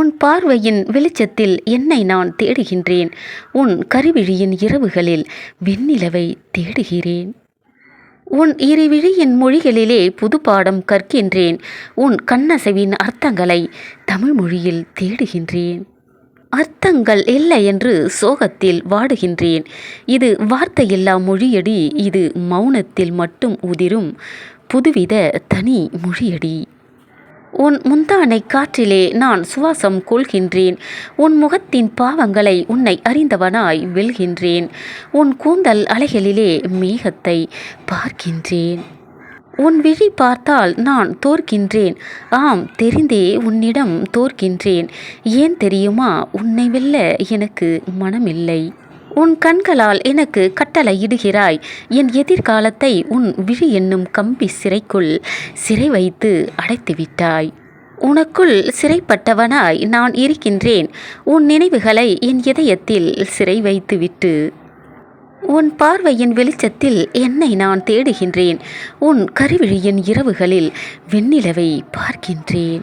உன் பார்வையின் வெளிச்சத்தில் என்னை நான் தேடுகின்றேன். உன் கருவிழியின் இரவுகளில் வெண்ணிலவை தேடுகிறேன். உன் இருவிழியின் மொழிகளிலே புதுப்பாடம் கற்கின்றேன். உன் கண்ணசைவின் அர்த்தங்களை தமிழ் மொழியில் தேடுகின்றேன். அர்த்தங்கள் இல்லை என்று சோகத்தில் வாடுகின்றேன். இது வார்த்தையில்லா மொழியடி இது மௌனத்தில் மட்டும் உதிரும் புதுவித தனி மொழியடி. உன் முந்தானை காற்றிலே நான் சுவாசம் கொள்கின்றேன். உன் முகத்தின் பாவங்களை உன்னை அறிந்தவனாய் வெல்கின்றேன். உன் கூந்தல் அலைகளிலே மேகத்தை பார்க்கின்றேன். உன் விழி பார்த்தால் நான் தோற்கின்றேன். ஆம் தெரிந்தே உன்னிடம் தோற்கின்றேன். ஏன் தெரியுமா? உன்னை வெல்ல எனக்கு மனமில்லை. உன் கண்களால் எனக்கு கட்டளையிடுகிறாய். என் எதிர்காலத்தை உன் விழி என்னும் கம்பி சிறைக்குள் சிறை வைத்து அடைத்து விட்டாய் உனக்குள் சிறைப்பட்டவனாய் நான் இருக்கின்றேன். உன் நினைவுகளை என் இதயத்தில் சிறை வைத்துவிட்டு. உன் பார்வையின் வெளிச்சத்தில் என்னை நான் தேடுகின்றேன். உன் கருவிழியின் இரவுகளில் வெண்ணிலவை பார்க்கின்றேன்.